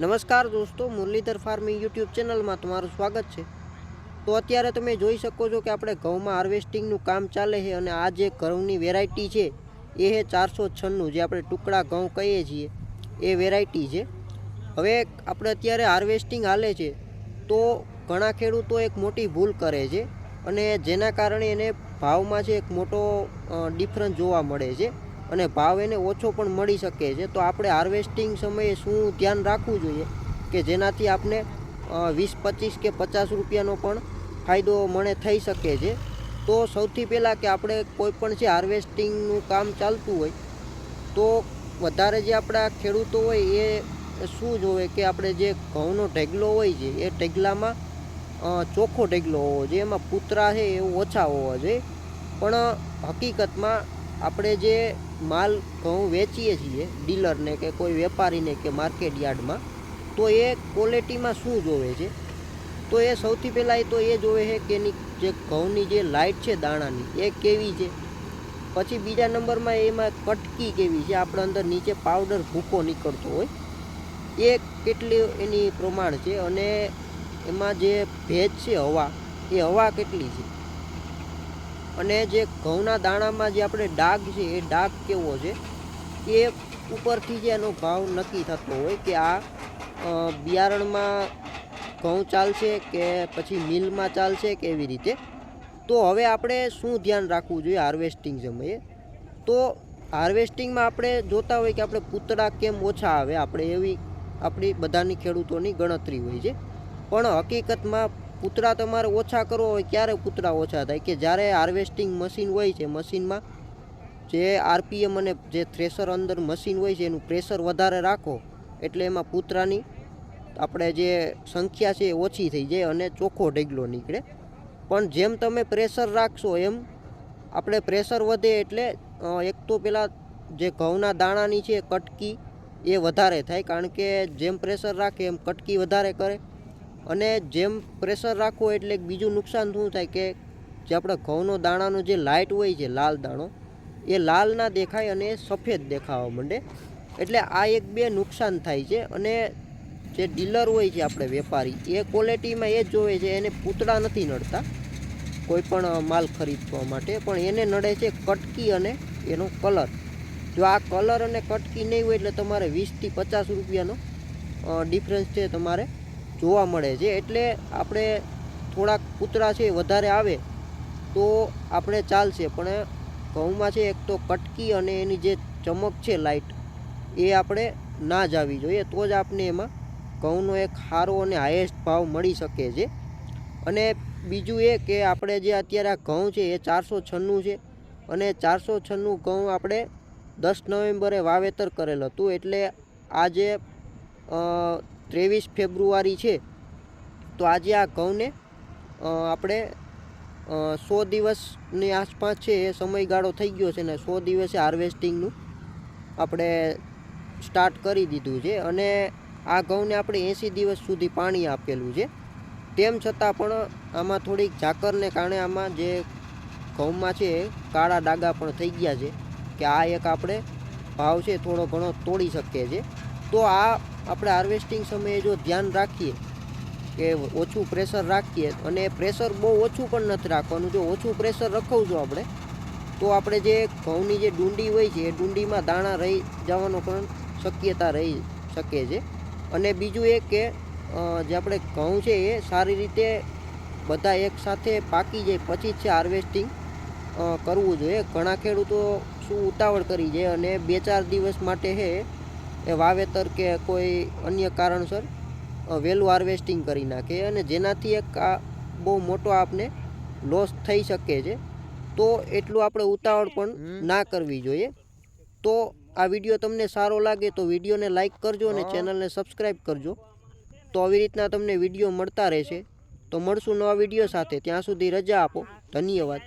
નમસ્કાર દોસ્તો, Muralidhar farming YouTube ચેનલમાં તમારું સ્વાગત છે. તો અત્યારે તમે જોઈ શકો છો કે આપણે ઘઉંમાં હાર્વેસ્ટિંગનું કામ ચાલે છે અને આ જે ઘઉંની વેરાયટી છે, એ છે ચારસો છન્નું, જે આપણે ટુકડા ઘઉં કહીએ છીએ. એ વેરાયટી છે. હવે આપણે અત્યારે હાર્વેસ્ટિંગ હાલે છે, તો ઘણા ખેડૂતો એક મોટી ભૂલ કરે છે અને જેના કારણે એને ભાવમાં છે એક મોટો ડિફરન્સ જોવા મળે છે. અને ભાવ એને ઓછો પણ મળી શકે છે. તો આપણે હાર્વેસ્ટિંગ સમયે શું ધ્યાન રાખવું જોઈએ કે જેનાથી આપણે વીસ, પચીસ કે પચાસ રૂપિયાનો પણ ફાયદો મને થઈ શકે છે? તો સૌથી પહેલાં કે આપણે કોઈ પણ જે હાર્વેસ્ટિંગનું કામ ચાલતું હોય, તો વધારે જે આપણા ખેડૂતો હોય એ શું જોવે કે આપણે જે ઘઉંનો ઢેગલો હોય છે, એ ઢેગલામાં ચોખ્ખો ઢેગલો હોવો જોઈએ, એમાં પૂતરા છે એ ઓછા હોવા જોઈએ. પણ હકીકતમાં આપણે જે માલ ઘઉં વેચીએ છીએ ડીલરને કે કોઈ વેપારીને કે માર્કેટ યાર્ડમાં, તો એ ક્વોલિટીમાં શું જોવે છે? તો એ સૌથી પહેલાં એ તો એ જોવે છે કે એની જે ઘઉંની જે લાઇટ છે દાણાની, એ કેવી છે? પછી બીજા નંબરમાં એમાં કટકી કેવી છે? આપણે અંદર નીચે પાવડર ભૂકો નીકળતો હોય. એ કેટલી એની પ્રમાણ છે? અને એમાં જે ભેજ છે હવા, એ હવા કેટલી છે? અને જે ઘઉંના દાણામાં જે આપણે ડાઘ છે, એ ડાઘ કેવો છે, એ ઉપરથી જે એનો ભાવ નક્કી થતો હોય કે આ બિયારણમાં ઘઉં ચાલશે કે પછી મિલમાં ચાલશે કે એવી રીતે. તો હવે આપણે શું ધ્યાન રાખવું જોઈએ હાર્વેસ્ટિંગ સમયે? તો હાર્વેસ્ટિંગમાં આપણે જોતા હોય કે આપણે પૂતળા કેમ ઓછા આવે, આપણે એવી આપણી બધાની ખેડૂતોની ગણતરી હોય છે. પણ હકીકતમાં પૂતળા તમારે ઓછા કરવો હોય, ક્યારે કૂતરા ઓછા થાય? કે જ્યારે હાર્વેસ્ટિંગ મશીન હોય છે મશીનમાં જે આરપીએમ અને જે થ્રેસર અંદર મશીન હોય છે, એનું પ્રેશર વધારે રાખો, એટલે એમાં કૂતરાની આપણે જે સંખ્યા છે એ ઓછી થઈ જાય અને ચોખ્ખો ઢગલો નીકળે. પણ જેમ તમે પ્રેશર રાખશો એમ, આપણે પ્રેશર વધે એટલે એક તો પેલા જે ઘઉંના દાણાની છે, કટકી, એ વધારે થાય. કારણ કે જેમ પ્રેશર રાખે એમ કટકી વધારે કરે. અને જેમ પ્રેશર રાખો એટલે બીજું નુકસાન શું થાય કે જે આપણે ઘઉંનો દાણાનો જે લાઇટ હોય છે, લાલ દાણો, એ લાલ ના દેખાય અને સફેદ દેખાવા માંડે. એટલે આ એક બે નુકસાન થાય છે અને જે ડીલર હોય છે આપણે વેપારી, એ ક્વોલિટીમાં એ જ જોવે છે, એને પૂતળા નથી નડતા કોઈ પણ માલ ખરીદવા માટે, પણ એને નડે છે કટકી અને એનો કલર. જો આ કલર અને કટકી નહીં હોય એટલે તમારે વીસથી પચાસ રૂપિયાનો ડિફરન્સ છે તમારે. જોવા મળે છે. એટલે આપણે થોડાક કૂતરા છે વધારે આવે તો આપણે ચાલશે. પણ ઘઉંમાં છે એક તો કટકી અને એની જે ચમક છે લાઇટ એ આપણે ના જ આવી જોઈએ. તો જ આપણે એમાં ઘઉંનો એક સારો અને હાઈએસ્ટ ભાવ મળી શકે છે. અને બીજું એ કે આપણે જે અત્યારે આ ઘઉં છે એ ચારસો છન્નું છે અને ચારસો છન્નું ઘઉં આપણે દસ નવેમ્બરે વાવેતર કરેલ હતું. એટલે આજે ત્રેવીસ ફેબ્રુઆરી છે, તો આજે આ ઘઉંને આપણે સો દિવસની આસપાસ છે એ સમયગાળો થઈ ગયો છે ને સો દિવસે હાર્વેસ્ટિંગનું આપણે સ્ટાર્ટ કરી દીધું છે અને આ ઘઉંને આપણે એંસી દિવસ સુધી પાણી આપેલું છે. તેમ છતાં પણ આમાં થોડીક ઝાકરને કારણે આમાં જે ઘઉંમાં છે કાળા ડાગા પણ થઈ ગયા છે કે આ એક આપણે ભાવ છે થોડો ઘણો તોડી શકીએ છે તો આ આપણે હાર્વેસ્ટિંગ સમયે જો ધ્યાન રાખીએ કે ઓછું પ્રેશર રાખીએ અને પ્રેશર બહુ ઓછું પણ નથી રાખવાનું. જો ઓછું પ્રેશર રખવશું આપણે, તો આપણે જે ઘઉંની જે ડુંડી હોય છે, એ ડુંડીમાં દાણા રહી જવાનો પણ શક્યતા રહી શકે છે. અને બીજું એ કે જે આપણે ઘઉં છે એ સારી રીતે બધા એકસાથે પાકી જાય, પછી જ છે હાર્વેસ્ટિંગ કરવું જોઈએ. ઘણા ખેડૂતો શું ઉતાવળ કરી જાય અને બે ચાર દિવસ માટે છે એ વાવેતર કે કોઈ અન્ય કારણસર વહેલું હાર્વેસ્ટિંગ કરી નાખે અને જેનાથી એક આ બહુ મોટો આપને લોસ થઈ શકે છે તો એટલું આપણે ઉતાવળ પણ ના કરવી જોઈએ. તો આ વીડિયો તમને સારો લાગે તો વિડીયોને લાઈક કરજો અને ચેનલને સબસ્ક્રાઈબ કરજો. તો આવી રીતના તમને વીડિયો મળતા રહેશે. તો મળશું નવા વીડિયો સાથે. ત્યાં સુધી રજા આપો. ધન્યવાદ.